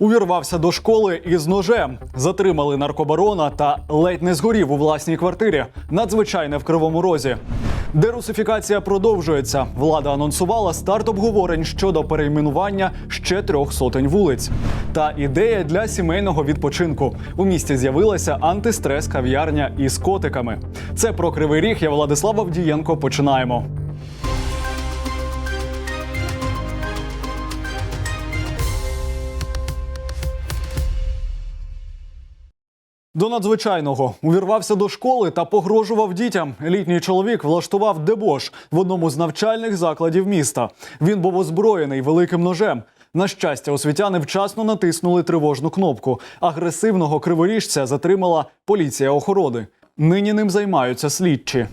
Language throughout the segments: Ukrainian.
Увірвався до школи із ножем, затримали наркобарона та ледь не згорів у власній квартирі. Надзвичайне в кривому розі. Дерусифікація продовжується. Влада анонсувала старт обговорень щодо перейменування ще трьох сотень вулиць. Та ідея для сімейного відпочинку. У місті з'явилася антистрес кав'ярня із котиками. Це про кривий ріг. Я Владислав Авдієнко. Починаємо. До надзвичайного увірвався до школи та погрожував дітям. Літній чоловік влаштував дебош в одному з навчальних закладів міста. Він був озброєний великим ножем. На щастя, освітяни вчасно натиснули тривожну кнопку. Агресивного криворіжця затримала поліція охорони. Нині ним займаються слідчі.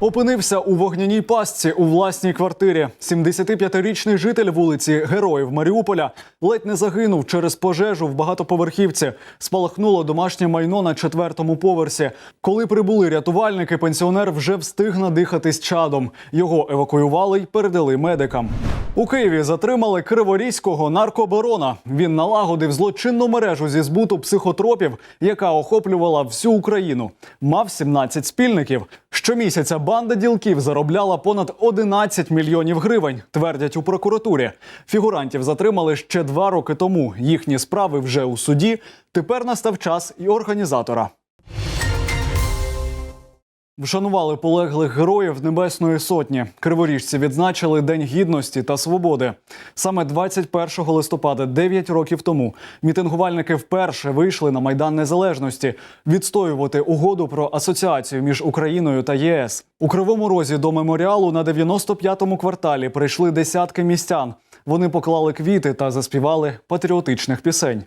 Опинився у вогняній пастці у власній квартирі. 75-річний житель вулиці Героїв Маріуполя ледь не загинув через пожежу в багатоповерхівці. Спалахнуло домашнє майно на четвертому поверсі. Коли прибули рятувальники, пенсіонер вже встиг надихатись чадом. Його евакуювали й передали медикам. У Києві затримали криворізького наркобарона. Він налагодив злочинну мережу зі збуту психотропів, яка охоплювала всю Україну. Мав 17 спільників. Щомісяця банда ділків заробляла понад 11 мільйонів гривень, твердять у прокуратурі. Фігурантів затримали ще два роки тому. Їхні справи вже у суді. Тепер настав час і організатора. Вшанували полеглих героїв Небесної Сотні. Криворіжці відзначили День Гідності та Свободи. Саме 21 листопада, 9 років тому, мітингувальники вперше вийшли на Майдан Незалежності відстоювати угоду про асоціацію між Україною та ЄС. У Кривому Розі до меморіалу на 95-му кварталі прийшли десятки містян. Вони поклали квіти та заспівали патріотичних пісень.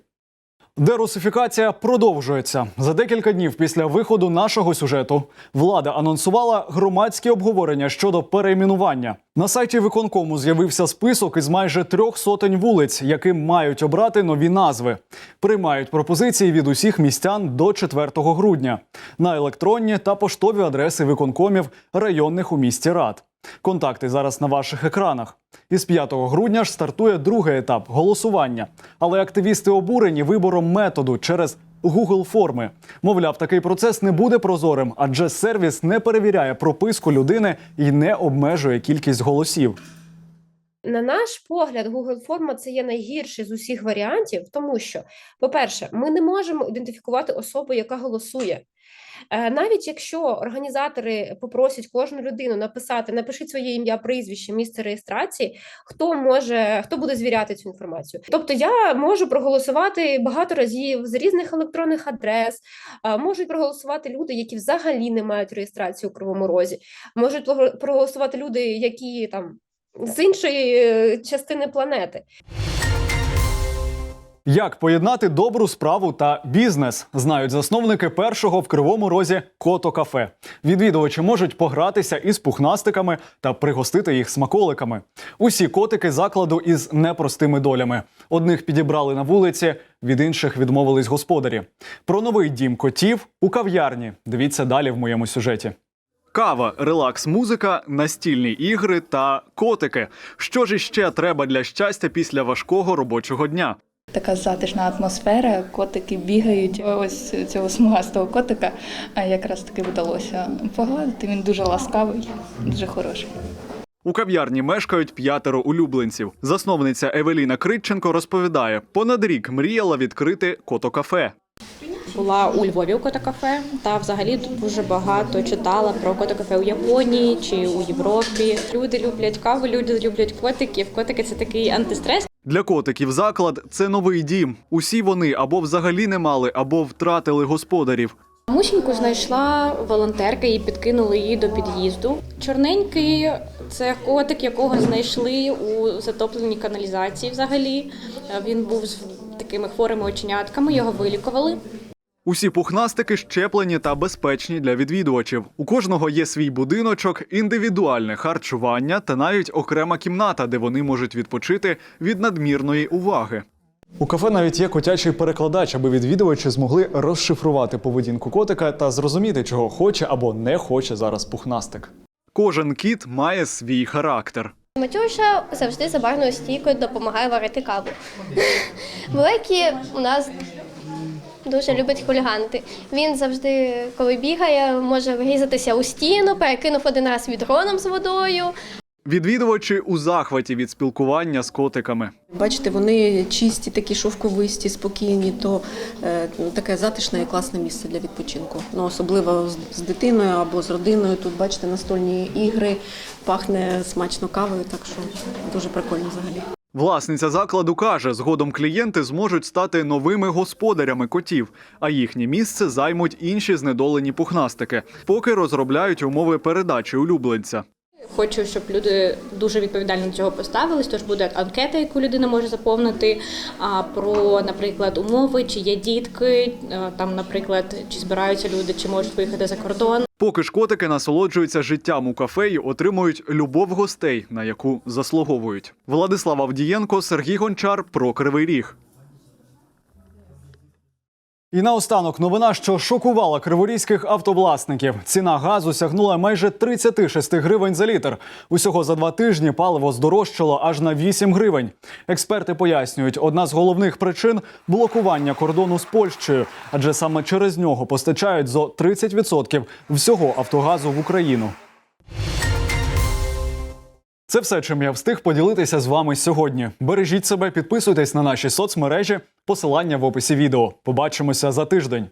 Дерусифікація продовжується за декілька днів після виходу нашого сюжету. Влада анонсувала громадські обговорення щодо перейменування. На сайті виконкому з'явився список із майже трьох сотень вулиць, яким мають обрати нові назви. Приймають пропозиції від усіх містян до 4 грудня на електронні та поштові адреси виконкомів районних у місті рад. Контакти зараз на ваших екранах. Із 5 грудня ж стартує другий етап голосування. Але активісти обурені вибором методу через Google форми. Мовляв, такий процес не буде прозорим, адже сервіс не перевіряє прописку людини і не обмежує кількість голосів. На наш погляд, Google форма це є найгірший з усіх варіантів, тому що, по-перше, ми не можемо ідентифікувати особу, яка голосує. Е, Навіть якщо організатори попросять кожну людину написати, напишіть своє ім'я, прізвище, місце реєстрації, хто може, хто буде звіряти цю інформацію? Тобто я можу проголосувати багато разів з різних електронних адрес, можуть проголосувати люди, які взагалі не мають реєстрації у Кривому Розі, можуть проголосувати люди, які там з іншої е, частини планети. Як поєднати добру справу та бізнес, знають засновники першого в кривому розі кото кафе. Відвідувачі можуть погратися із пухнастиками та пригостити їх смаколиками. Усі котики закладу із непростими долями. Одних підібрали на вулиці, від інших відмовились господарі. Про новий дім котів у кав'ярні. Дивіться далі в моєму сюжеті. Кава, релакс, музика, настільні ігри та котики. Що ж іще треба для щастя після важкого робочого дня? Така затишна атмосфера, котики бігають. Ось цього смугастого котика а, якраз таки вдалося погладити. Він дуже ласкавий, дуже хороший. У кав'ярні мешкають п'ятеро улюбленців. Засновниця Евеліна Критченко розповідає, понад рік мріяла відкрити кото-кафе. Була у Львові у котокафе, та взагалі дуже багато читала про котокафе у Японії чи у Європі. Люди люблять каву, люди люблять котиків. Котики це такий антистрес. Для котиків заклад це новий дім. Усі вони або взагалі не мали, або втратили господарів. Мусіньку знайшла волонтерка і підкинули її до під'їзду. Чорненький це котик, якого знайшли у затопленій каналізації. Взагалі він був з такими хворими оченятками. Його вилікували. Усі пухнастики щеплені та безпечні для відвідувачів. У кожного є свій будиночок, індивідуальне харчування та навіть окрема кімната, де вони можуть відпочити від надмірної уваги. У кафе навіть є котячий перекладач, аби відвідувачі змогли розшифрувати поведінку котика та зрозуміти, чого хоче або не хоче зараз пухнастик. Кожен кіт має свій характер. Матюша завжди за барною стійкою допомагає варити каву. Великий у нас дуже любить хуліганити. Він завжди, коли бігає, може врізатися у стіну, перекинув один раз відроном з водою. Відвідувачі у захваті від спілкування з котиками. Бачите, вони чисті, такі шовковисті, спокійні, то е, таке затишне і класне місце для відпочинку. Ну, особливо з, з дитиною або з родиною. Тут бачите настольні ігри, пахне смачно кавою, так що дуже прикольно взагалі. Власниця закладу каже, згодом клієнти зможуть стати новими господарями котів, а їхнє місце займуть інші знедолені пухнастики, поки розробляють умови передачі улюбленця. Хочу, щоб люди дуже відповідально до цього поставились. Тож буде анкета, яку людина може заповнити а, про, наприклад, умови, чи є дітки, там, наприклад, чи збираються люди, чи можуть виїхати за кордон. Поки ж котики насолоджуються життям у кафе отримують любов гостей, на яку заслуговують. Владислав Авдієнко, Сергій Гончар про Кривий Ріг. І наостанок новина, що шокувала криворізьких автовласників. Ціна газу сягнула майже 36 гривень за літр. Усього за два тижні паливо здорожчало аж на 8 гривень. Експерти пояснюють, одна з головних причин блокування кордону з Польщею, адже саме через нього постачають зо 30% всього автогазу в Україну. Це все, чим я встиг поділитися з вами сьогодні. Бережіть себе, підписуйтесь на наші соцмережі. Посилання в описі відео. Побачимося за тиждень.